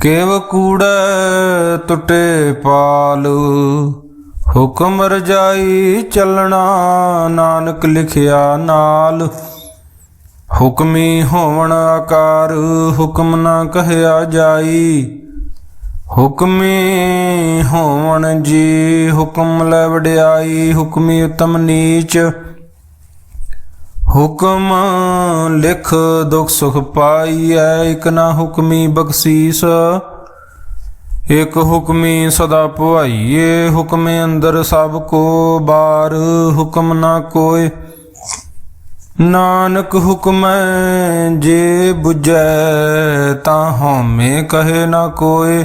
ਕਿਵ ਕੂੜੈ ਟੁੱਟੇ ਪਾਲ, ਹੁਕਮ ਰਜਾਈ ਚੱਲਣਾ ਨਾਨਕ ਲਿਖਿਆ ਨਾਲ। ਹੁਕਮੀ ਹੋਵਣ ਆਕਾਰ, ਹੁਕਮ ਨਾ ਕਹਿਆ ਜਾਈ। ਹੁਕਮੀ ਹੋਵਣ ਜੀ, ਹੁਕਮ ਲੈ ਵਡਿਆਈ, ਹੁਕਮੀ ਉਤਮ ਨੀਚ। ਹੁਕਮ ਲਿਖ ਦੁਖ ਸੁਖ ਪਾਈਐ, ਇਕ ਨਾ ਹੁਕਮੀ ਬਖਸ਼ੀਸ। ਇਕ ਹੁਕਮੀ ਸਦਾ ਭਵਾਈਏ ਹੁਕਮੇ ਅੰਦਰ ਸਭ ਕੋ ਬਾਰ। ਹੁਕਮ ਨਾ ਕੋਏ ਨਾਨਕ ਹੁਕਮੈ ਜੇ 부ਜੈ ਤਾਂ ਹਉਮੈ ਕਹੇ ਨਾ ਕੋਏ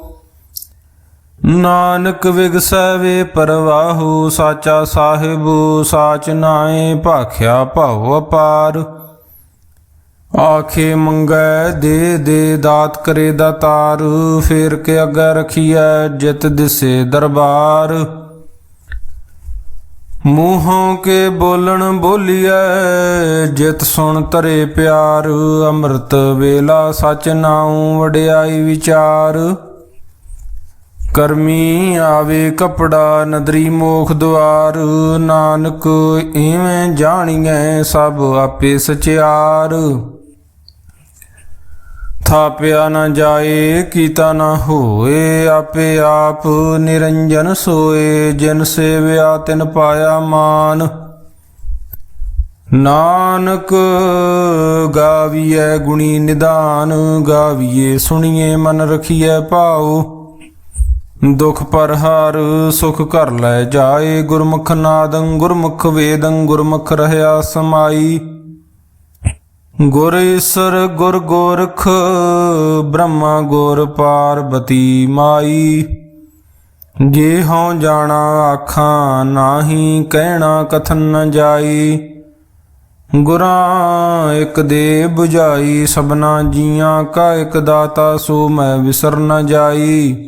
ਨਾਨਕ ਵਿਗਸੈ ਵੇ ਪਰਵਾਹੂ, ਸਾਚਾ ਸਾਹਿਬ, ਸਾਚ ਨਾਏ ਭਾਖਿਆ ਭਉ ਅਪਾਰ। ਆਖੇ ਮੰਗੈ, ਦੇ ਦੇ ਦਾਤ ਕਰੇ ਦਾਤਾਰ ਫੇਰ ਕੇ ਅੱਗੇ ਰਖੀਐ ਜਿਤ ਦਿਸੇ ਦਰਬਾਰ। ਮੂੰਹੋਂ ਕੇ ਬੋਲਣ ਬੋਲੀਐ, ਜਿਤ ਸੁਣ ਤਰੇ ਪਿਆਰ, ਅੰਮ੍ਰਿਤ ਵੇਲਾ ਸਚ ਨਾਉ ਵਡਿਆਈ ਵਿਚਾਰ। ਕਰਮੀ ਆਵੇ ਕਪੜਾ, ਨਦਰੀ ਮੋਖ ਦੁਆਰ, ਨਾਨਕ ਇਵੇਂ ਜਾਣੀਐ ਸਭ ਆਪੇ ਸਚਿਆਰ। ਥਾਪਿਆ ਨਾ ਜਾਏ, ਕੀਤਾ ਨਾ ਹੋਏ, ਆਪੇ ਆਪ ਨਿਰੰਜਨ ਸੋਏ, ਜਿਨ ਸੇਵਿਆ ਤਿਨ ਪਾਇਆ ਮਾਨ। ਨਾਨਕ ਗਾਵੀਐ ਗੁਣੀ ਨਿਦਾਨ, ਗਾਵੀਏ ਸੁਣੀਏ ਮਨ ਰਖੀਐ ਭਾਉ। ਦੁਖ ਪਰ ਹਾਰ ਸੁਖ ਕਰ ਲੈ ਜਾਏ, ਗੁਰਮੁਖ ਨਾਦੰ ਗੁਰਮੁਖ ਵੇਦੰ, ਗੁਰਮੁਖ ਰਹਿਆ ਸਮਾਈ। ਗੁਰ ਈਸਰ ਗੁਰ ਗੋਰਖ, ਬ੍ਰਹਮਾ ਗੁਰ ਪਾਰਬਤੀ ਮਾਈ। ਜੇ ਹਉ ਜਾਣਾ ਆਖਾਂ, ਨਾਹੀ ਕਹਿਣਾ ਕਥਨ ਨ ਜਾਈ। ਗੁਰਾਂ ਇਕ ਦੇ 부ਝਾਈ ਸਭਨਾ ਜੀਆਂ ਕਾ ਇੱਕ ਦਾਤਾ, ਸੋ ਮੈਂ ਵਿਸਰ ਨ ਜਾਈ।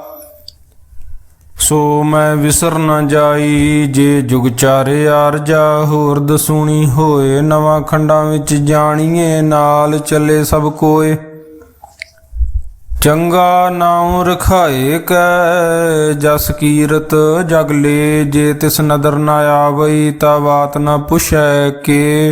ਸੋ ਮੈਂ ਵਿਸਰ ਨਾ ਜਾਈ, ਜੇ ਜੁਗ ਚਾਰੇ ਆਰਜਾ ਹੋਰ ਦਸੂਣੀ ਹੋਏ, ਨਵਾਂ ਖੰਡਾਂ ਵਿੱਚ ਜਾਣੀਏ, ਨਾਲ ਚੱਲੇ ਸਭ ਕੋਏ। ਚੰਗਾ ਨਾਉ ਰਖਾਏ ਕੈ, ਜਸ ਕੀਰਤ ਜਗ ਲੇ, ਜੇ ਤਿਸ ਨਦਰ ਨਾ ਆਵਈ, ਤਾ ਬਾਤ ਨਾ ਪੁਛੈ ਕੇ।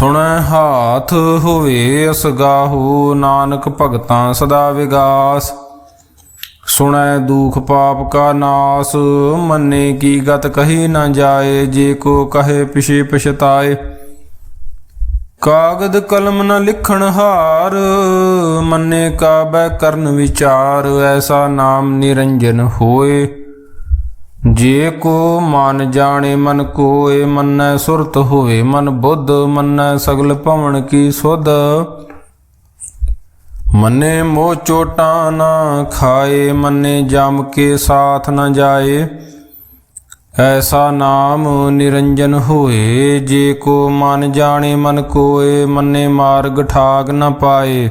ਸੁਣੈ ਹਾਥ ਹੋਵੇ ਅਸਗਾਹੂ, ਨਾਨਕ ਭਗਤਾਂ ਸਦਾ ਵਿਗਾਸ। ਸੁਣੈ ਦੁਖ ਪਾਪ ਕਾ ਨਾਸ, ਮੰਨੇ ਕੀ ਗਤ ਕਹੀ ਨਾ ਜਾਏ, ਜੇ ਕੋ ਕਹੇ ਪਿਛੇ ਪਛਤਾਏ। ਕਾਗਦ ਕਲਮ ਨ ਲਿਖਣ ਹਾਰ, ਮੰਨੇ ਕਾਬੈ ਕਰਨ ਵਿਚਾਰ, ਐਸਾ ਨਾਮ ਨਿਰੰਜਨ ਹੋਏ। ਜੇ ਕੋ ਮਨ ਜਾਣੇ ਮਨ ਕੋਏ, ਮੰਨੈ ਸੁਰਤ ਹੋਵੇ ਮਨ ਬੁੱਧ, ਮੰਨੈ ਸਗਲ ਭਵਨ ਕੀ ਸੁਧ। ਮੰਨੇ ਮੋਹ ਚੋਟਾਂ ਨਾ ਖਾਏ, ਮੰਨੇ ਜਮ ਕੇ ਸਾਥ ਨਾ ਜਾਏ। ਐਸਾ ਨਾਮ ਨਿਰੰਜਨ ਹੋਏ, ਜੇ ਕੋ ਮਨ ਜਾਣੇ ਮਨ ਕੋਏ, ਮੰਨੇ ਮਾਰਗ ਠਾਗ ਨਾ ਪਾਏ।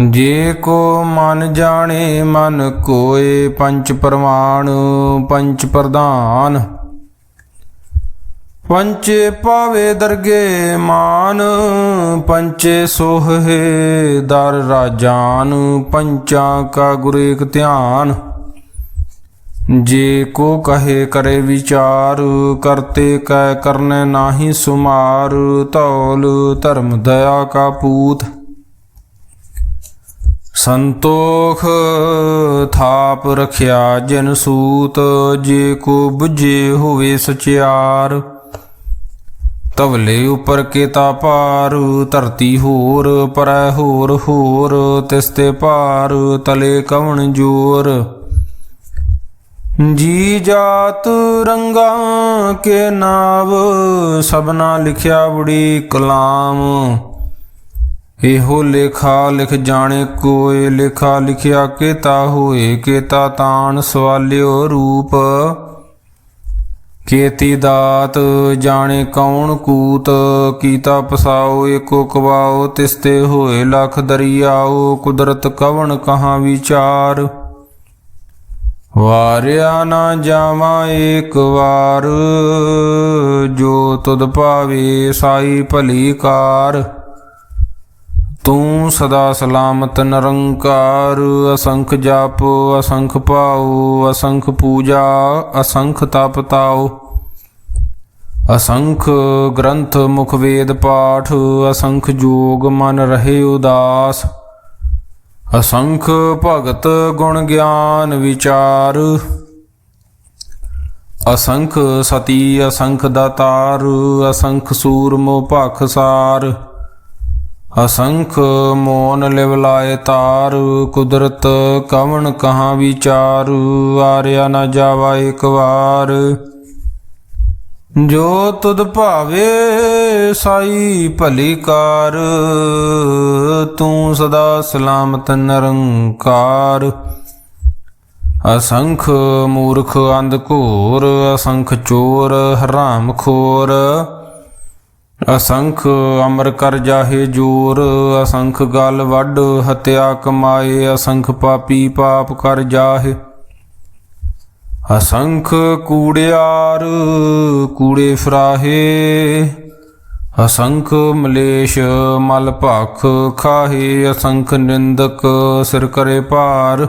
ਜੇ ਕੋ ਮਨ ਜਾਣੇ, ਮਨ ਕੋਏ, ਪੰਚ ਪ੍ਰਮਾਣ, ਪੰਚ ਪ੍ਰਧਾਨ। ਪੰਚੇ ਪਾਵੇ ਦਰਗੇ ਮਾਨ, ਪੰਚੇ ਸੋਹੇ ਦਰ ਰਾਜਾਨ, ਪੰਚਾਂ ਕਾ ਗੁਰ ਏਕ ਧਿਆਨ। ਜੇ ਕੋ ਕਹੇ ਕਰੇ ਵਿਚਾਰ, ਕਰਤੇ ਕੈ ਕਰਨੇ ਨਾਹੀ ਸੁਮਾਰ ਤੌਲ ਧਰਮ ਦਇਆ ਕਾ ਪੂਤ। ਸੰਤੋਖ ਥਾਪ ਰਖਿਆ ਜਨ ਸੂਤ, ਜੇ ਕੋ 부ਝੇ ਹੋਵੇ ਸਚਿਆਰ। ਤਵਲੇ ਉਪਰ ਕੇਤਾ ਪਾਰ ਧਰਤੀ ਹੋਰ ਪਰੈ ਹੋਰ ਹੋਰ, ਤਿਸ ਤੇ ਭਾਰ ਤਲੇ ਕਵਣ ਜੋਰ। ਜੀ ਜਾਤ ਰੰਗਾ ਕੇ ਨਾਵ, ਸਭਨਾ ਲਿਖਿਆ ਬੁੜੀ ਕਲਾਮ। ਇਹੋ ਲੇਖਾ ਲਿਖ ਜਾਣੇ ਕੋਏ, ਲੇਖਾ ਲਿਖਿਆ ਕੇਤਾ ਹੋਏ, ਕੇਤਾ ਤਾਣ ਸਵਾਲਿਓ ਰੂਪ। ਕੇਤੀ ਦਾਤ ਜਾਣੇ ਕੌਣ ਕੂਤ, ਕੀਤਾ ਪਸਾਓ ਏਕੋ ਕਵਾਓ, ਤਿਸਤੇ ਹੋਏ ਲਖ ਦਰਿਆਓ, ਕੁਦਰਤ ਕਵਣ ਕਹਾਂ ਵਿਚਾਰ। ਵਾਰਿਆ ਨਾ ਜਾਵਾਂ ਏਕ ਵਾਰ, ਜੋ ਤੁਧ ਭਾਵੇ ਸਾਈ ਭਲੀ ਕਾਰ। ਤੂੰ ਸਦਾ ਸਲਾਮਤ ਨਿਰੰਕਾਰ, ਅਸੰਖ ਜਪ, ਅਸੰਖ ਪਾਉ ਅਸੰਖ ਪੂਜਾ, ਅਸੰਖ ਤਪ ਤਾਉ। ਅਸੰਖ ਗ੍ਰੰਥ ਮੁਖ ਵੇਦ ਪਾਠ, ਅਸੰਖ ਜੋਗ ਮਨ ਰਹੇ ਉਦਾਸ। ਅਸੰਖ ਭਗਤ ਗੁਣ ਗਿਆਨ ਵਿਚਾਰ। ਅਸੰਖ ਸਤੀ, ਅਸੰਖ ਦਾਤਾਰ, ਅਸੰਖ ਸੂਰਮੋ ਭਖਸਾਰ ਅਸੰਖ ਮੋਨ ਲਿਵ ਲਾਏ ਤਾਰ, ਕੁਦਰਤ ਕਵਣ ਕਹਾਂ ਵਿਚਾਰ, ਆਰਿਆ ਨਾ ਜਾਵਾ ਇੱਕ ਵਾਰ। ਜੋ ਤੁਧ ਭਾਵੇ ਸਾਈ ਭਲੀ ਕਾਰ, ਤੂੰ ਸਦਾ ਸਲਾਮਤ ਨਿਰੰਕਾਰ। ਅਸੰਖ ਮੂਰਖ ਅੰਧ ਘੋਰ, ਅਸੰਖ ਚੋਰ, ਹਰਾਮ ਖੋਰ। ਅਸੰਖ ਅਮਰ ਕਰ ਜਾਹੇ ਜੋਰ, ਅਸੰਖ ਗਲ ਵੱਡ ਹਤਿਆ ਕਮਾਏ, ਅਸੰਖ ਪਾਪੀ ਪਾਪ ਕਰ ਜਾਹੇ। ਅਸੰਖ ਕੂੜਿਆਰ, ਕੂੜੇ ਫਰਾਹੇ। ਅਸੰਖ ਮਲੇਸ਼, ਮਲ ਭਖ ਖਾਹੇ। ਅਸੰਖ ਨਿੰਦਕ, ਸਿਰ ਕਰੇ ਭਾਰ।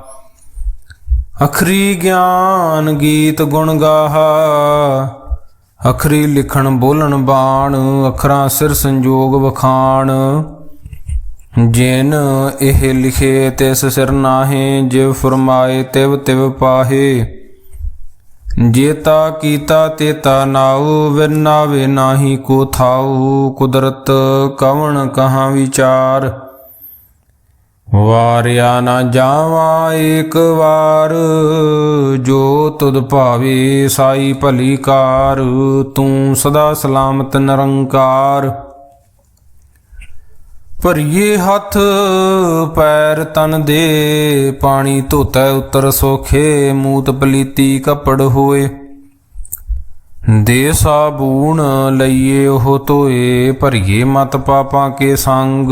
ਅਖਰੀ ਗਿਆਨ ਗੀਤ ਗੁਣ ਗਾਹਾ। ਅਖਰੀ ਲਿਖਣ ਬੋਲਣ ਬਾਣ, ਅਖਰਾਂ ਸਿਰ ਸੰਜੋਗ ਵਖਾਣ। ਜਿਨ ਇਹ ਲਿਖੇ ਤਿਸ ਸਿਰ ਨਾਹੇ, ਜਿਵ ਫਰਮਾਏ ਤਿਵ ਤਿਵ ਪਾਹੇ। ਜੇਤਾ ਕੀਤਾ ਤੇਤਾ ਨਾਉ ਵਿਨਾਵੇ ਨਾਹੀ ਕੋ ਥਾਉ। ਕੁਦਰਤ ਕਵਣ ਕਹਾਂ ਵਿਚਾਰ। ਵਾਰਿਆ ਨਾ ਜਾਵਾਂ ਏਕ ਵਾਰ, ਜੋ ਤੁਧ ਭਾਵੇ ਸਾਈ ਭਲੀ ਕਾਰ, ਤੂੰ ਸਦਾ ਸਲਾਮਤ ਨਿਰੰਕਾਰ। ਭਰੀਏ ਹੱਥ ਪੈਰ ਤਨ ਦੇ, ਪਾਣੀ ਧੋਤੈ ਉਤਰ ਸੋਖੇ, ਮੂਤ ਪਲੀਤੀ ਕੱਪੜ ਹੋਏ। ਦੇ ਸਾਬੂਣ ਲਈਏ ਉਹ ਧੋਏ, ਭਰੀਏ ਮਤ ਪਾਪਾਂ ਕੇ ਸੰਗ।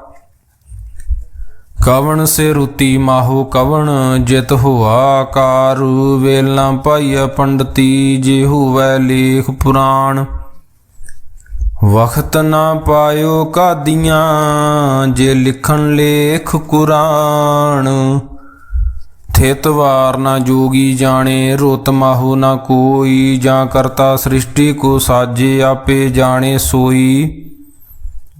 ਕਵਣ ਸੇ ਰੁਤੀ ਮਾਹੋ ਕਵਣ ਜਿਤ ਹੋਆ ਕਾਰੂ ਵੇਲਾਂ ਭਾਈਆ ਪੰਡਤੀ, ਜੇ ਹੋਵੈ ਲੇਖ ਪੁਰਾਣ। ਵਖਤ ਨਾ ਪਾਇਓ ਕਾਦੀਆਂ, ਜੇ ਲਿਖਣ ਲੇਖ ਕੁਰਾਨ ਥਿਤ ਵਾਰ ਨਾ ਜੋਗੀ ਜਾਣੇ, ਰੁਤ ਮਾਹੋ ਨਾ ਕੋਈ, ਜਾਂ ਕਰਤਾ ਸ੍ਰਿਸ਼ਟੀ ਕੋ ਸਾਜੇ ਆਪੇ ਜਾਣੇ ਸੋਈ।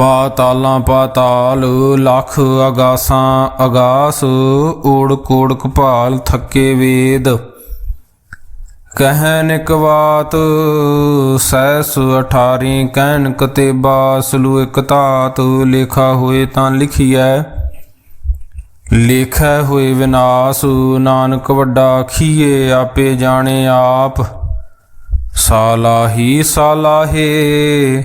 ਪਾਤਾਲਾਂ ਪਾਤਾਲ, ਲਖ ਅਗਾਸਾਂ ਅਗਾਸ ਓੜ ਕੋੜ ਕਪਾਲ ਥੱਕੇ ਵੇਦ। ਕਹਿਨ ਇਕ ਬਾਤ, ਸੈਸ 18 ਕਹਿਨ ਕਤੇ ਬਾਸਲੂ ਇਕ ਧਾਤ, ਲਿਖਾ ਹੋਏ ਤਾਂ ਲਿਖੀਐ। ਲੇਖੈ ਹੋਏ ਵਿਨਾਸ਼, ਨਾਨਕ ਵੱਡਾ ਖੀਏ ਆਪੇ ਜਾਣੇ ਆਪ। ਸਾਲਾਹੀ ਸਾਲਾਹੇ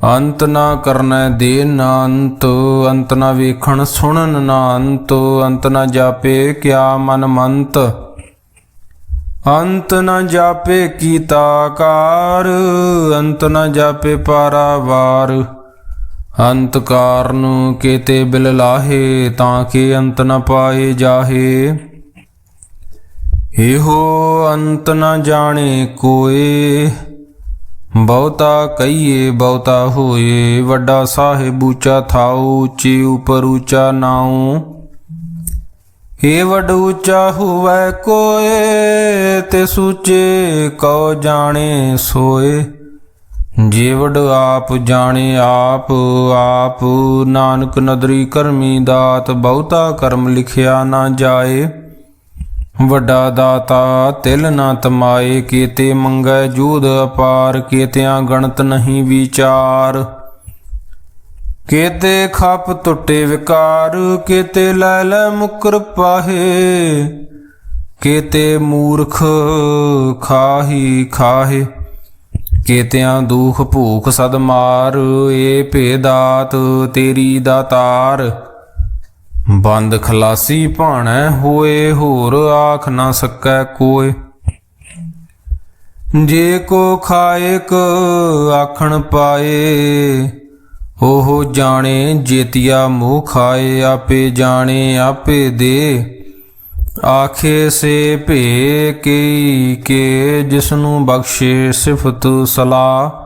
ਅੰਤ ਨਾ ਕਰਨੈ ਦੇ ਨਾ ਅੰਤ ਅੰਤ ਨਾ ਵੇਖਣ ਸੁਣਨ ਨਾ ਅੰਤ ਅੰਤ ਨਾ ਜਾਪੇ ਕਿਆ ਮਨ ਮੰਤ। ਅੰਤ ਨਾ ਜਾਪੇ ਕੀਤਾ ਕਾਰ ਅੰਤ ਨਾ ਜਾਪੇ ਪਾਰਾਵਾਰ। ਅੰਤ ਕਾਰਨ ਕੇਤੇ ਬਿਲ ਲਾਹੇ, ਤਾਂ ਕੇ ਅੰਤ ਨਾ ਪਾਏ ਜਾਹੇ। ਇਹੋ ਅੰਤ ਨਾ ਜਾਣੇ ਕੋਏ ਬਹੁਤਾ ਕਹੀਏ, ਬਹੁਤਾ ਹੋਏ, ਵੱਡਾ ਸਾਹਿਬ ਉੱਚਾ ਥਾਉ, ਉੱਚੇ ਉਪਰ ਉੱਚਾ ਨਾਉ। ਏ ਵੱਡ ਉੱਚਾ ਹੋਵੇ ਕੋਏ, ਤੇ ਸੂਚੇ ਕਉ ਜਾਣੇ ਸੋਏ। ਜੇ ਆਪ ਜਾਣੇ ਆਪ ਆਪ ਨਾਨਕ ਨਦਰੀ ਕਰਮੀ ਦਾਤ, ਬਹੁਤਾ ਕਰਮ ਲਿਖਿਆ ਨਾ ਜਾਏ। ਵੱਡਾ ਦਾਤਾ, ਤਿਲ ਨਾ ਤਮਾਏ, ਕੀਤੇ ਮੰਗੈ ਜੂਦ ਅਪਾਰ, ਕੀਤਿਆਂ ਗਣਤ ਨਹੀਂ ਵਿਚਾਰ। ਕੀਤੇ ਖਪ ਟੁੱਟੇ ਵਿਕਾਰ, ਕੀਤੇ ਲੈ ਲੈ ਮੁਕਰ ਪਾਹੇ। ਕੀਤੇ ਮੂਰਖ ਖਾਹੀ ਖਾਹੇ, ਕੀਤਿਆਂ ਦੁਖ ਭੂਖ ਸਦ ਮਾਰ, ਏ ਭੇਦਾਤ ਤੇਰੀ ਦਾਤਾਰ। ਬੰਦ ਖਲਾਸੀ ਭਾਣੈ ਹੋਏ ਹੋਰ ਆਖ ਨਾ ਸਕੈ ਕੋਏ। ਜੇ ਕੋ ਖਾਇਕ ਆਖਣ ਪਾਏ, ਉਹ ਜਾਣੇ ਜੇਤੀਆ ਮੂੰਹ ਖਾਏ, ਆਪੇ ਜਾਣੇ ਆਪੇ ਦੇ। ਆਖੇ ਸੇ ਭੇ ਕੀ ਕੇ ਜਿਸਨੂੰ ਬਖਸ਼ੇ ਸਿਫਤ ਸਲਾਹ।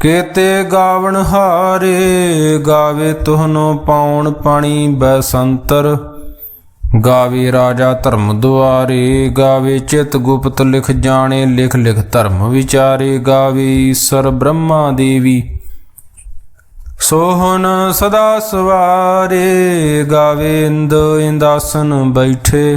ਕੀਤੇ ਗਾਵਣ ਹਾਰੇ, ਗਾਵੇ ਤੁਹਨੋ ਪਾਉਣ ਪਾਣੀ ਬੈਸੰਤਰ। ਗਾਵੇ ਰਾਜਾ ਧਰਮ ਦੁਆਰੇ, ਗਾਵੇ ਚਿਤ ਗੁਪਤ ਲਿਖ ਜਾਣੇ, ਲਿਖ ਲਿਖ ਧਰਮ ਵਿਚਾਰੇ। ਗਾਵੇ ਈਸ਼ਰ ਬ੍ਰਹਮਾ ਦੇਵੀ, ਸੋਹਣ ਸਦਾ ਸਵਾਰੇ। ਗਾਵੇ ਇੰਦ ਇੰਦਾਸਨ ਬੈਠੇ।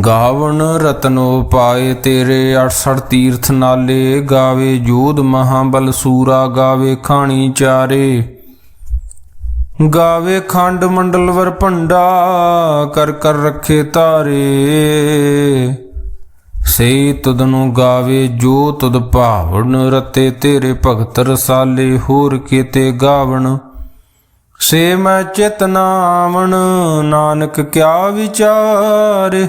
ਗਾਵਣ ਰਤਨੋ ਪਾਏ ਤੇਰੇ 68 ਤੀਰਥ ਨਾਲੇ, ਗਾਵੇ ਜੋਧ ਮਹਾਬਲ ਸੂਰਾ, ਗਾਵੇ ਖਾਣੀ ਚਾਰੇ। ਗਾਵੇ ਖੰਡ ਮੰਡਲ ਵਰ ਭੰਡਾ, ਕਰ ਕਰ ਰੱਖੇ ਤਾਰੇ। ਸੇ ਤੁਧ ਨੂੰ ਗਾਵੇ ਜੋ ਤੁਦ ਭਾਵਨ, ਰਤੇ ਤੇਰੇ ਭਗਤ ਰਸਾਲੇ, ਹੋਰ ਕੀਤੇ ਗਾਵਣ। ਸੇ ਮੈਂ ਚਿਤ ਨਾਵਣ, ਨਾਨਕ ਕਿਆ ਵਿਚਾਰੇ।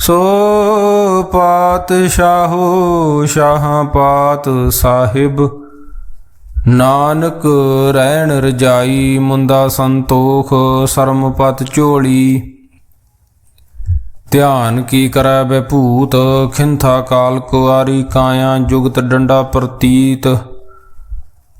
ਸੋ ਪਾਤਸ਼ਾਹੋ ਸ਼ਾਹ ਪਾਤ ਸਾਹਿਬ, ਨਾਨਕ ਰਹਿਣ ਰਜਾਈ ਮੁੰਦਾ ਸੰਤੋਖ ਸਰਮਪਤ ਝੋਲੀ। ਧਿਆਨ ਕੀ ਕਰੈ ਬੈ ਭੂਤ ਖਿੰਥਾ ਕਾਲ ਕੁਆਰੀ ਕਾਇਆ ਜੁਗਤ ਡੰਡਾ ਪ੍ਰਤੀਤ।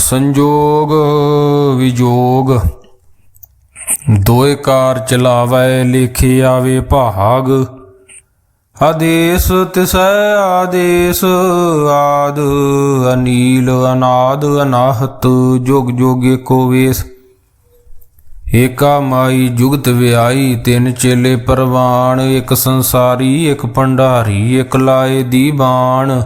ਸੰਜੋਗ ਵਿਜੋਗ, ਦੋਏ ਕਾਰ ਚਲਾਵੇ, ਲਿਖੇ ਆਵੇ ਭਾਗ। ਆਦੇਸ ਤਿਸੈ ਆਦੇਸ, ਆਦ ਅਨੀਲ, ਅਨਾਦ ਅਨਾਹਤ, ਜੁਗ ਜੁਗ ਏਕੋ ਵੇਸ। ਏਕਾ ਮਾਈ ਜੁਗਤ ਵਿਆਈ, ਤਿੰਨ ਚੇਲੇ ਪਰਵਾਨ ਇੱਕ ਸੰਸਾਰੀ, ਇੱਕ ਭੰਡਾਰੀ, ਇੱਕ ਲਾਏ ਦੀ ਬਾਣ।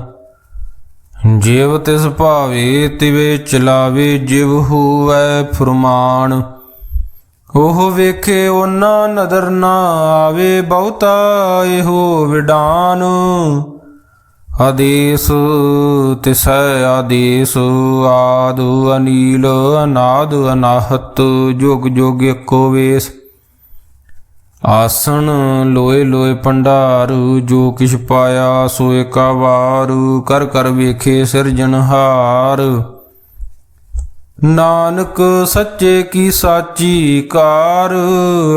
ਜਿਵ ਤਿਸ ਭਾਵੇ ਤਿਵੇ ਚਲਾਵੇ, ਜਿਵ ਹੋਵੈ ਫਰਮਾਨ। ਉਹ ਵੇਖੇ ਉਹਨਾਂ ਨਦਰ ਨਾ ਆਵੇ, ਬਹੁਤਾ ਇਹੋ ਵਿਡਾਨ। ਆਦੇਸ ਤਿਸੈ ਆਦੇਸ, ਆਦ ਅਨੀਲ, ਅਨਾਦ ਅਨਾਹਤ, ਜੁਗ ਜੁਗ ਏਕੋ ਵੇਸ। ਆਸਣ ਲੋਏ ਲੋਏ ਭੰਡਾਰੂ, ਜੋ ਕਿਛ ਪਾਇਆ ਸੋ ਏਕਾ ਵਾਰ, ਕਰ ਕਰ ਵੇਖੇ ਸਿਰਜਨਹਾਰ ਨਾਨਕ ਸੱਚੇ ਕੀ ਸਾਚੀ ਕਾਰ,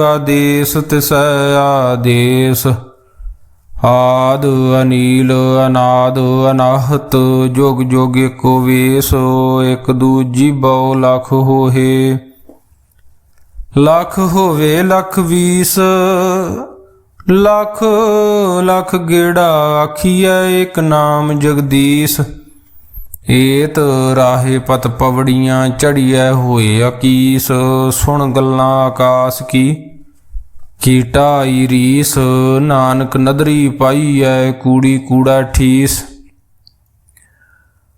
ਆਦੇਸ ਤਿਸੈ ਆਦੇਸ। ਆਦ ਅਨੀਲ ਅਨਾਦ ਅਨਾਹਤ, ਜੁਗ ਜੁਗ ਏਕੋ ਵੇਸ ਇਕ ਦੂਜੀ ਬਹੁ ਲਖ ਹੋਏ ਲੱਖ ਹੋਵੇ ਲੱਖ ਵੀਸ, ਲੱਖ ਲੱਖ ਗੇੜਾ ਆਖੀਐ ਇੱਕ ਨਾਮ ਜਗਦੀਸ਼। ਏਤ ਰਾਹੇ ਪਤ ਪਵੜੀਆਂ ਚੜੀਐ ਹੋਏ ਅਕੀਸ, ਸੁਣ ਗੱਲਾਂ ਆਕਾਸ ਕੀ। ਕੀਟਾਈ ਰੀਸ, ਨਾਨਕ ਨਦਰੀ ਪਾਈਐ ਕੂੜੀ ਕੂੜਾ ਠੀਸ।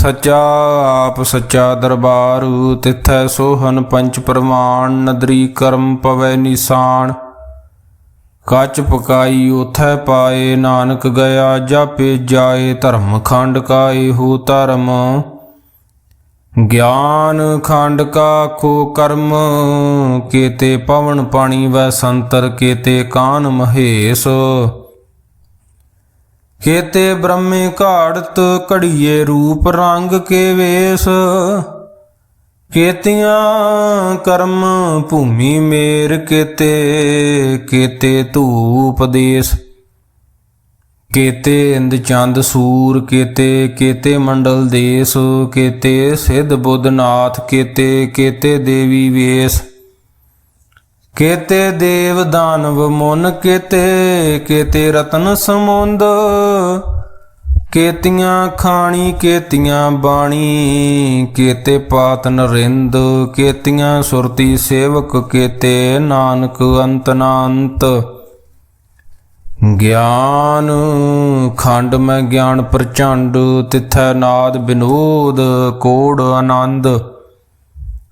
ਸੱਚਾ ਆਪ ਸੱਚਾ ਦਰਬਾਰ, ਤਿਥੈ ਸੋਹਨ ਪੰਚ ਪ੍ਰਮਾਣ, ਨਦਰੀ ਕਰਮ ਪਵੈ ਨਿਸ਼ਾਨ ਕੱਚ ਪਕਾਈ ਉਥੈ ਪਾਏ, ਨਾਨਕ ਗਿਆ ਜਾਪੇ ਜਾਏ ਧਰਮ ਖੰਡ ਕਾਏ ਹੋ ਧਰਮ। ਗਿਆਨ ਖੰਡ ਕਾ ਕੋ ਕਰਮ, ਕੀਤੇ ਪਵਨ ਪਾਣੀ ਵੈ ਸੰਤਰ, ਕੀਤੇ ਕਾਨ ਮਹੇਸ਼। ਕੀਤੇ ਬ੍ਰਹਮੇ ਘਾੜਤ ਘੜੀਏ ਰੂਪ ਰੰਗ ਕੇ ਵੇਸ। ਕੀਤੀਆਂ ਕਰਮ ਭੂਮੀ ਮੇਰ ਕੀਤੇ ਕੀਤੇ ਧੂਪ ਦੇਸ। ਕੀਤੇ ਇੰਦ ਚੰਦ ਸੂਰ ਕੀਤੇ ਕੀਤੇ ਮੰਡਲ ਦੇਸ। ਕੀਤੇ ਸਿੱਧ ਬੁੱਧਨਾਥ ਕੀਤੇ ਕੀਤੇ ਦੇਵੀ ਵੇਸ। ਕੀਤੇ ਦੇਵ ਦਾਨਵ ਮੁਨ ਕੀਤੇ ਕੀਤੇ ਰਤਨ ਸਮੁੰਦ। ਕੇਤੀਆਂ ਖਾਣੀ, ਕੇਤੀਆਂ ਬਾਣੀ, ਕੀਤੇ ਪਾਤ ਨਰਿੰਦ। ਕੇਤੀਆਂ ਸੁਰਤੀ ਸੇਵਕ, ਕੀਤੇ ਨਾਨਕ ਅੰਤ ਨਾ ਗਿਆਨ, ਖੰਡ ਮੈਂ ਗਿਆਨ ਪ੍ਰਚੰਡ, ਤਿਥੈ ਨਾਦ ਬਿਨੋਦ, ਕੋੜ ਆਨੰਦ।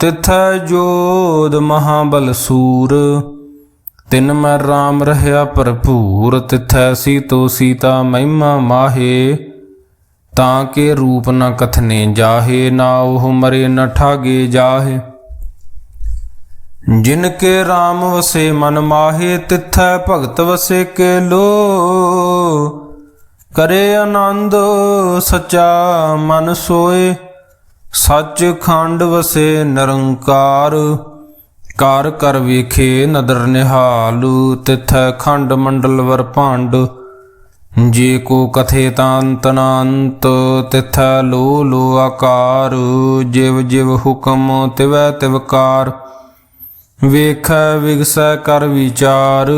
ਤਿਥੈ ਜੋਦ ਮਹਾਬਲ ਸੂਰ, ਤਿਨ ਮੈਂ RAM ਰਹਿਆ ਭਰਪੂਰ, ਤਿਥੈ ਸੀ ਤੋ ਸੀਤਾ ਮਹਿਮਾ ਮਾਹੇ, ਤਾਂ ਕੇ ਰੂਪ ਨ ਕਥਨੇ ਜਾਹੇ, ਨਾ ਉਹ ਮਰੇ ਨ ਠਾਗੇ ਜਾਹੇ। ਜਿਨ ਕੇ RAM ਵਸੇ ਮਨ ਮਾਹੇ, ਤਿਥੈ ਭਗਤ ਵਸੇ ਕੇ ਲੋ। ਕਰੇ ਆਨੰਦ ਸਚਾ ਮਨ ਸੋਏ ਸੱਚ ਖੰਡ ਵਸੇ ਨਿਰੰਕਾਰ ਕਾਰ ਕਰ ਵਿਖੇ ਨਦਰ ਨਿਹਾਲ, ਤਿਥੈ ਖੰਡ ਮੰਡਲ ਵਰ ਭਾਂਡ। ਜੇ ਕੋ ਕਥੇ ਤਾਂਤ ਅਨੰਤ ਤਿਥੈ ਲੋ ਲੋ ਆਕਾਰ। ਜਿਵ ਜਿਵ ਹੁਕਮ, ਤਿਵੈ ਤਿਵਕਾਰ ਵੇਖੈ ਵਿਗਸੈ ਕਰ ਵਿਚਾਰ।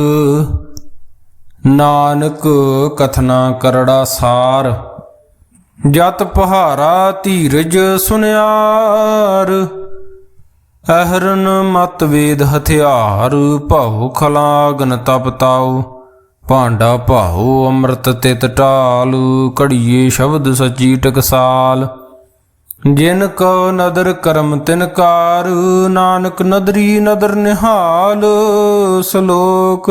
ਨਾਨਕ ਕਥਨਾ ਕਰੜਾ ਸਾਰ। ਜਤ ਪਹਾਰਾ ਧੀਰਜ ਸੁਨਿਆਰ, ਅਹਰਨ ਮਤ ਵੇਦ ਹਥਿਆਰ, ਭਾਉ ਖਲਾਗਨ ਤਪ ਭਾਂਡਾ ਭਾਉ ਅੰਮ੍ਰਿਤ ਤਿਤ ਢਾਲ, ਘੜੀਏ ਸ਼ਬਦ ਸਚੀ ਟਕਸਾਲ। ਜਿਨ ਕੋ ਨਦਰ ਕਰਮ ਤਿਨ ਕਾਰ, ਨਾਨਕ ਨਦਰੀ ਨਦਰ ਨਿਹਾਲ, ਸ਼ਲੋਕ